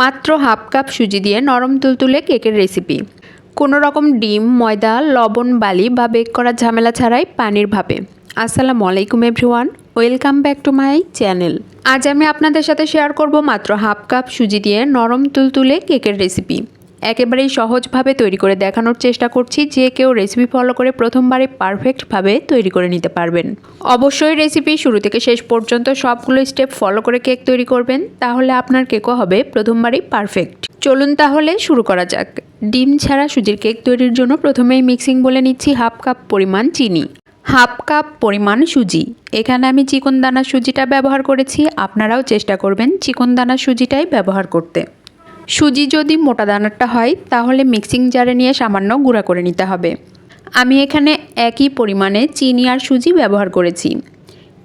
মাত্র half cup সুজি দিয়ে নরম তুলতুলে কেকের রেসিপি। কোনো রকম ডিম, ময়দা, লবণ, বালি বা বেক করার ঝামেলা ছাড়াই পানির ভাবে আসসালামু আলাইকুম everyone, welcome back to my channel. আজ আমি আপনাদের সাথে শেয়ার করব মাত্র হাফ কাপ সুজি দিয়ে নরম তুলতুলে কেকের রেসিপি। একেবারেই সহজভাবে তৈরি করে দেখানোর চেষ্টা করছি যে কেউ রেসিপি ফলো করে প্রথমবারে পারফেক্টভাবে তৈরি করে নিতে পারবেন। অবশ্যই রেসিপি শুরু থেকে শেষ পর্যন্ত সবগুলো স্টেপ ফলো করে কেক তৈরি করবেন, তাহলে আপনার কেকও হবে প্রথমবারই পারফেক্ট চলুন তাহলে শুরু করা যাক। ডিম ছাড়া সুজির কেক তৈরির জন্য প্রথমেই মিক্সিং বলে নিচ্ছি হাফ কাপ পরিমাণ চিনি। হাফ কাপ পরিমাণ সুজি। এখানে আমি চিকন দানা সুজিটা ব্যবহার করেছি, আপনারাও চেষ্টা করবেন চিকন দানা সুজিটাই ব্যবহার করতে। সুজি যদি মোটা দানারটা হয় তাহলে মিক্সিং জারে নিয়ে সামান্য গুঁড়া করে নিতে হবে। আমি এখানে একই পরিমাণে চিনি আর সুজি ব্যবহার করেছি।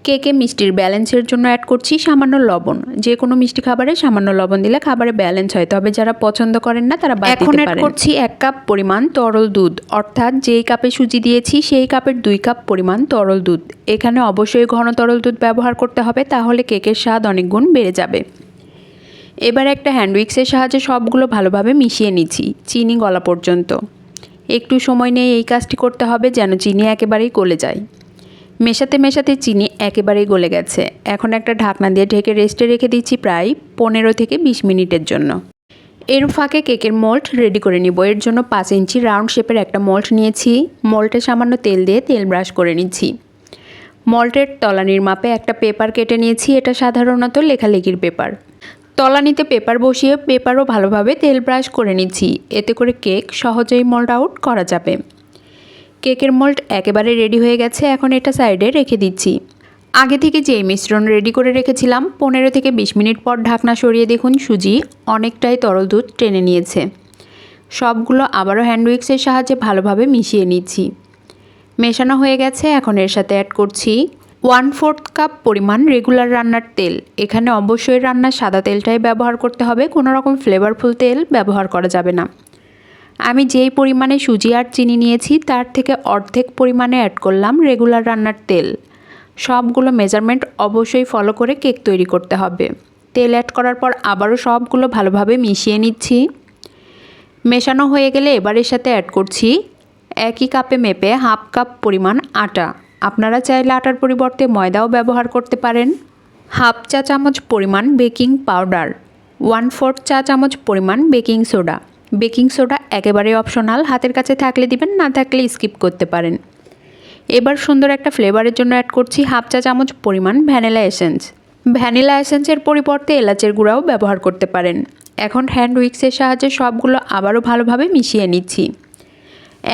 কেকে মিষ্টির ব্যালেন্সের জন্য অ্যাড করছি সামান্য লবণ। যে কোনো মিষ্টি খাবারে সামান্য লবণ দিলে খাবারে ব্যালেন্স হয়। তবে যারা পছন্দ করেন না তারা এখন অ্যাড করছি এক কাপ পরিমাণ তরল দুধ। অর্থাৎ যেই কাপে সুজি দিয়েছি সেই কাপের দুই কাপ পরিমাণ তরল দুধ। এখানে অবশ্যই ঘন তরল দুধ ব্যবহার করতে হবে তাহলে কেকের স্বাদ অনেক গুণ বেড়ে যাবে। এবার একটা হ্যান্ড উইক্সের সাহায্যে সবগুলো ভালোভাবে মিশিয়ে নিচ্ছি, চিনি গলা পর্যন্ত। একটু সময় নিয়ে এই কাজটি করতে হবে যেন চিনি একেবারেই গলে যায়। মেশাতে মেশাতে চিনি একেবারেই গলে গেছে। এখন একটা ঢাকনা দিয়ে ঢেকে রেস্টে রেখে দিচ্ছি প্রায় পনেরো থেকে বিশ মিনিটের জন্য। এর ফাঁকে কেকের মোল্ড রেডি করে নিব। এর জন্য পাঁচ ইঞ্চি রাউন্ড শেপের একটা মোল্ড নিয়েছি। মোল্ডে সামান্য তেল দিয়ে তেল ব্রাশ করে নিচ্ছি। মল্টের তলানির মাপে একটা পেপার কেটে নিয়েছি। এটা সাধারণত লেখালেখির পেপার তলানিতে পেপার বসিয়ে পেপারও ভালোভাবে তেল ব্রাশ করে নিচ্ছি। এতে করে কেক সহজেই মোল্ড আউট করা যাবে। কেকের মোল্ড একেবারে রেডি হয়ে গেছে, এখন এটা সাইডে রেখে দিচ্ছি। আগে থেকে যেই মিশ্রণ রেডি করে রেখেছিলাম, পনেরো থেকে বিশ মিনিট পর ঢাকনা সরিয়ে দেখুন, সুজি অনেকটাই তরল দুধ টেনে নিয়েছে। সবগুলো আবারও হ্যান্ড উইক্সের সাহায্যে ভালোভাবে মিশিয়ে নিচ্ছি। মেশানো হয়ে গেছে, এখন এর সাথে অ্যাড করছি ওয়ান ফোর্থ কাপ পরিমাণ রেগুলার রান্নার তেল। এখানে অবশ্যই রান্নার সাদা তেলটাই ব্যবহার করতে হবে, কোনো রকম ফ্লেভারফুল তেল ব্যবহার করা যাবে না। আমি যেই পরিমাণে সুজি আর চিনি নিয়েছি, তার থেকে অর্ধেক পরিমাণে অ্যাড করলাম রেগুলার রান্নার তেল। সবগুলো মেজারমেন্ট অবশ্যই ফলো করে কেক তৈরি করতে হবে। তেল অ্যাড করার পর আবারও সবগুলো ভালোভাবে মিশিয়ে নিচ্ছি। মেশানো হয়ে গেলে এবারের সাথে অ্যাড করছি একই কাপে মেপে হাফ কাপ পরিমাণ আটা। আপনারা চাইলে আটার পরিবর্তে ময়দাও ব্যবহার করতে পারেন। হাফ চা চামচ পরিমাণ বেকিং পাউডার, ওয়ান ফোর্থ চা চামচ পরিমাণ বেকিং সোডা। বেকিং সোডা একেবারে অপশনাল, হাতের কাছে থাকলে দিবেন, না থাকলে স্কিপ করতে পারেন। এবার সুন্দর একটা ফ্লেভারের জন্য অ্যাড করছি হাফ চা চামচ পরিমাণ ভ্যানিলা এসেন্স। ভ্যানিলা এসেন্সের পরিবর্তে এলাচের গুঁড়াও ব্যবহার করতে পারেন। এখন হ্যান্ড উইক্সের সাহায্যে সবগুলো আবারও ভালোভাবে মিশিয়ে নিচ্ছি।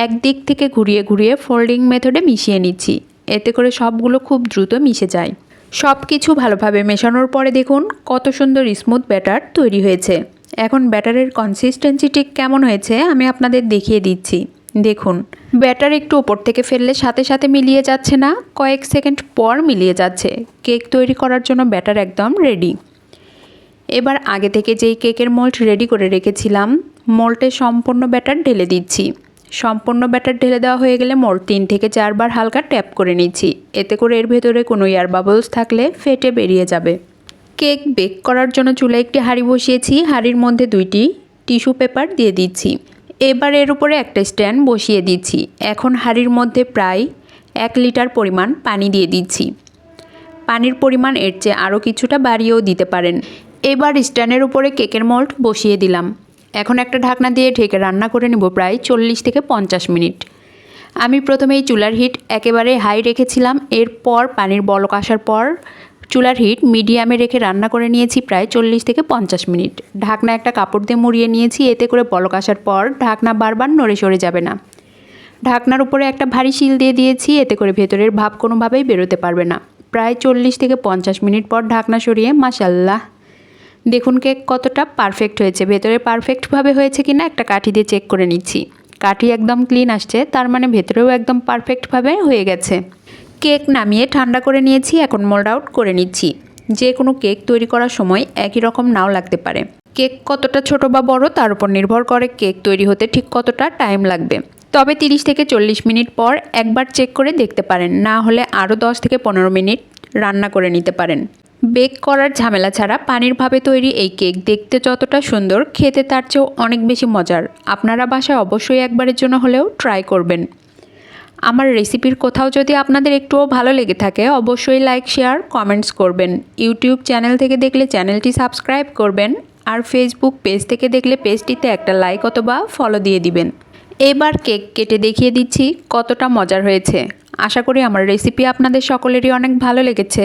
এক দিক থেকে ঘুরিয়ে ঘুরিয়ে ফোল্ডিং মেথডে মিশিয়ে নিচ্ছি। এতে করে সবগুলো খুব দ্রুত মিশে যায়। সব কিছু ভালোভাবে মেশানোর পরে দেখুন কত সুন্দর স্মুথ ব্যাটার তৈরি হয়েছে। এখন ব্যাটারের কনসিস্টেন্সি ঠিক কেমন হয়েছে আমি আপনাদের দেখিয়ে দিচ্ছি। দেখুন, ব্যাটার একটু ওপর থেকে ফেললে সাথে সাথে মিলিয়ে যাচ্ছে না, কয়েক সেকেন্ড পর মিলিয়ে যাচ্ছে। কেক তৈরি করার জন্য ব্যাটার একদম রেডি এবার আগে থেকে যেই কেকের মোল্ড রেডি করে রেখেছিলাম মোল্টে সম্পূর্ণ ব্যাটার ঢেলে দিচ্ছি। সম্পূর্ণ ব্যাটার ঢেলে দেওয়া হয়ে গেলে মোট তিন থেকে চারবার হালকা ট্যাপ করে নিচ্ছি। এতে করে এর ভেতরে কোনো এয়ার বাবলস থাকলে ফেটে বেরিয়ে যাবে। কেক বেক করার জন্য চুলায় একটি হাঁড়ি বসিয়েছি। হাঁড়ির মধ্যে দুইটি টিস্যু পেপার দিয়ে দিচ্ছি। এবার এর উপরে একটা স্ট্যান্ড বসিয়ে দিচ্ছি। এখন হাঁড়ির মধ্যে প্রায় এক লিটার পরিমাণ পানি দিয়ে দিচ্ছি। পানির পরিমাণ এর চেয়ে আরও কিছুটা বাড়িয়েও দিতে পারেন। এবার স্ট্যান্ডের উপরে কেকের মোল্ড বসিয়ে দিলাম। এখন একটা ঢাকনা দিয়ে ঢেকে রান্না করে নেব প্রায় চল্লিশ থেকে পঞ্চাশ মিনিট। আমি প্রথমেই চুলার হিট একেবারে হাই রেখেছিলাম, এরপর পানির বলক আসার পর চুলার হিট মিডিয়ামে রেখে রান্না করে নিয়েছি প্রায় চল্লিশ থেকে পঞ্চাশ মিনিট। ঢাকনা একটা কাপড় দিয়ে মুড়িয়ে নিয়েছি, এতে করে বলক আসার পর ঢাকনা বারবার নড়ে সরে যাবে না। ঢাকনার উপরে একটা ভারী শিল দিয়ে দিয়েছি, এতে করে ভেতরের ভাব কোনোভাবেই বেরোতে পারবে না। প্রায় চল্লিশ থেকে পঞ্চাশ মিনিট পর ঢাকনা সরিয়ে মাসাল্লাহ দেখুন কেক কতটা পারফেক্ট হয়েছে। ভেতরে পারফেক্টভাবে হয়েছে কি না একটা কাঠি দিয়ে চেক করে নিচ্ছি। কাঠি একদম ক্লিন আসছে, তার মানে ভেতরেও একদম পারফেক্টভাবে হয়ে গেছে। কেক নামিয়ে ঠান্ডা করে নিয়েছি, এখন মোল্ড আউট করে নিচ্ছি। যে কোনো কেক তৈরি করার সময় একই রকম নাও লাগতে পারে। কেক কতটা ছোট বা বড়, তার উপর নির্ভর করে কেক তৈরি হতে ঠিক কতটা টাইম লাগবে। তবে 30 থেকে চল্লিশ মিনিট পর একবার চেক করে দেখতে পারেন, না হলে আরও 10 থেকে পনেরো মিনিট রান্না করে নিতে পারেন। বেক করার ঝামেলা ছাড়া পানির ভাবে তৈরি এই কেক দেখতে যতটা সুন্দর, খেতে তার চেয়েও অনেক বেশি মজার। আপনারা বাসায় অবশ্যই একবারের জন্য হলেও ট্রাই করবেন। আমার রেসিপির কোথাও যদি আপনাদের একটুও ভালো লেগে থাকে, অবশ্যই লাইক শেয়ার কমেন্টস করবেন। ইউটিউব চ্যানেল থেকে দেখলে চ্যানেলটি সাবস্ক্রাইব করবেন আর ফেসবুক পেজ থেকে দেখলে পেজটিতে একটা লাইক অথবা ফলো দিয়ে দিবেন। এবার কেক কেটে দেখিয়ে দিচ্ছি কতটা মজার হয়েছে। আশা করি আমার রেসিপি আপনাদের সকলেরই অনেক ভালো লেগেছে।